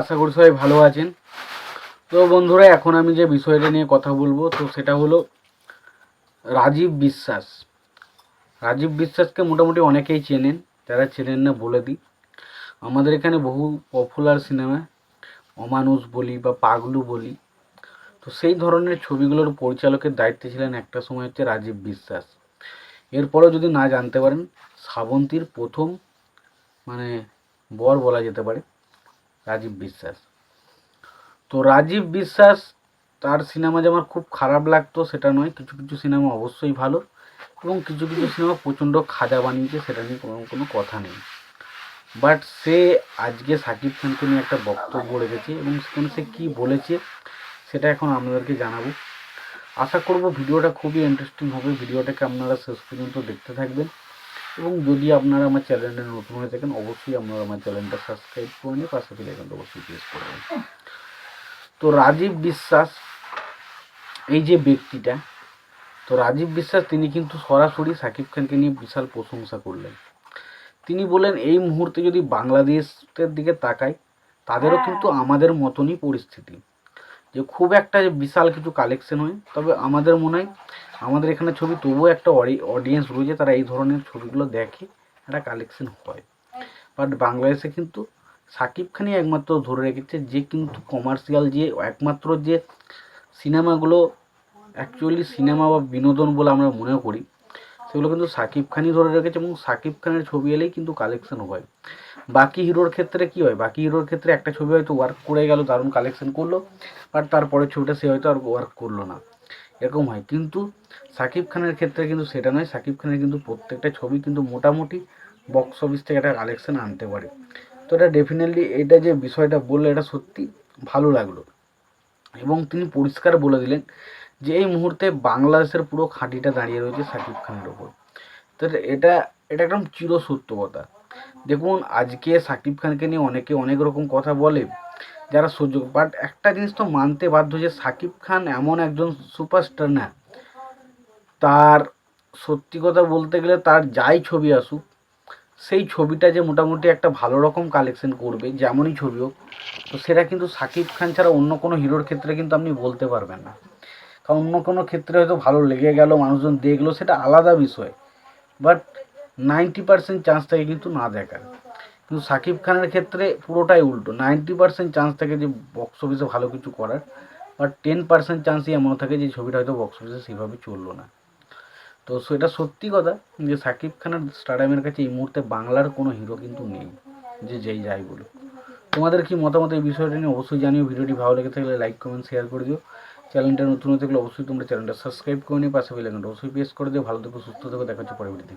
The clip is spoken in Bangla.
আশা করি সবাই ভালো আছেন। তো বন্ধুরা, এখন আমি যে বিষয়টা নিয়ে কথা বলব, তো সেটা হলো রাজীব বিশ্বাস। রাজীব বিশ্বাসকে মোটামুটি অনেকেই চেনেন, যারা চেনেন না বলে দিই। আমাদের এখানে বহু পপুলার সিনেমা অমানুষ বলি বা পাগলু বলি। তো সেই ধরনের ছবিগুলোর পরিচালকের দায়িত্বে ছিলেন একটা সময় হচ্ছে রাজীব বিশ্বাস। এরপরেও যদি না জানতে পারেন, শ্রাবন্তীর প্রথম মানে বর বলা যেতে পারে। রাজীব বিশ্বাস। তো রাজীব বিশ্বাস, তার সিনেমা যে আমার খুব খারাপ লাগতো সেটা নয়, কিছু কিছু সিনেমা অবশ্যই ভালো এবং কিছু কিছু সিনেমা প্রচণ্ড খাজা বানিয়েছে সেটা নিয়ে কোনো কোনো কথা নেই। বাট সে আজকে সাকিব খানকে নিয়ে একটা বক্তব্য রেখেছে এবং সেখানে সে কী বলেছে সেটা এখন আপনাদেরকে জানাব। আশা করব ভিডিওটা খুবই ইন্টারেস্টিং হবে। ভিডিওটাকে আপনারা শেষ পর্যন্ত দেখতে থাকবেন। এবং যদি আপনারা আমার চ্যানেলটা নতুন হয়ে থাকেন অবশ্যই আপনারা আমার চ্যানেলটা সাবস্ক্রাইব করে নিয়ে পাশে বেলাইকনটা অবশ্যই প্রেস করবেন তো রাজীব বিশ্বাস এই যে ব্যক্তিটা তো রাজীব বিশ্বাস তিনি কিন্তু সরাসরি সাকিব খানকে নিয়ে বিশাল প্রশংসা করলেন। তিনি বলেন এই মুহূর্তে যদি বাংলাদেশের দিকে তাকাই তাদেরও কিন্তু আমাদের মতনই পরিস্থিতি। যে খুব একটা বিশাল কিছু কালেকশন হয়। তবে আমাদের মনে হয় আমাদের এখানে ছবি, তবুও একটা অডিয়েন্স রয়েছে তারা এই ধরনের ছবিগুলো দেখে একটা কালেকশন হয়। বাট বাংলাদেশে কিন্তু সাকিব খানই একমাত্র ধরে রেখেছে যে কিন্তু কমার্শিয়াল যে একমাত্র যে সিনেমাগুলো অ্যাকচুয়ালি সিনেমা বা বিনোদন বলে আমরা মনে করি। সেগুলো কিন্তু সাকিব খানই ধরে রেখেছে এবং সাকিব খানের ছবি এলেই কিন্তু কালেকশন হয়। বাকি হিরোর ক্ষেত্রে কি হয়? বাকি হিরোর ক্ষেত্রে একটা ছবি হয়তো ওয়ার্ক করে গেল, দারুণ কালেকশন করল বাট তারপরে ছবিটা সে হয়তো আর ওয়ার্ক করল না। এরকম হয়। কিন্তু সাকিব খানের ক্ষেত্রে কিন্তু সেটা নয়, সাকিব খানের কিন্তু প্রত্যেকটা ছবি কিন্তু মোটামুটি বক্স অফিস থেকে একটা কালেকশন আনতে পারে। তো এটা ডেফিনেটলি এটা যে বিষয়টা বললে এটা সত্যি ভালো লাগল। এবং তিনি পরিষ্কার বলে দিলেন যে এই মুহূর্তে বাংলাদেশের পুরো খাঁটিটা দাঁড়িয়ে রয়েছে সাকিব খানের ওপর তো এটা এটা একদম চিরসত্য কথা দেখুন, আজকে সাকিব খানকে নিয়ে অনেকে অনেক রকম কথা বলে, যারা সহ্য বাট একটা জিনিস তো মানতে বাধ্য যে সাকিব খান এমন একজন সুপারস্টার না। তার সত্যি কথা বলতে গেলে তার যাই ছবি আসুক, সেই ছবিটা যে মোটামুটি একটা ভালো রকম কালেকশন করবে, যেমনই ছবি হোক, তো সেটা কিন্তু সাকিব খান ছাড়া অন্য কোনো হিরোর ক্ষেত্রে কিন্তু আপনি বলতে পারবেন না। কারণ অন্য কোনো ক্ষেত্রে হয়তো ভালো লেগে গেল, মানুষজন দেখল, সেটা আলাদা বিষয়। বাট নাইনটি পার্সেন্ট চান্স থাকে কিন্তু না দেখার। কিন্তু সাকিব খানের ক্ষেত্রে পুরোটাই উল্টো। নাইনটি পার্সেন্ট চান্স থাকে যে বক্স অফিসে ভালো কিছু করার বাট টেন পার্সেন্ট চান্সই এমন থাকে যে ছবিটা হয়তো বক্স অফিসে সেভাবে চলল না। তো সেটা সত্যি কথা যে সাকিব খানের স্টাডিয়ামের কাছে এই মুহূর্তে বাংলার কোনো হিরো কিন্তু নেই, যে যেই যাই বলুক। তোমাদের কি মতামত এই বিষয়টা নিয়ে অবশ্যই জানিও। ভিডিওটি ভালো লেগে থাকলে লাইক কমেন্ট শেয়ার করে দিও। চ্যানেলটা নতুন হয়ে থাকলে অবশ্যই তোমরা চ্যানেলটা সাবস্ক্রাইব করে নিয়ে পাশে বেলাইকনটা অবশ্যই প্রেস করে দিও। ভালো থেকো, সুস্থ থেকো, দেখা হচ্ছে পরবর্তী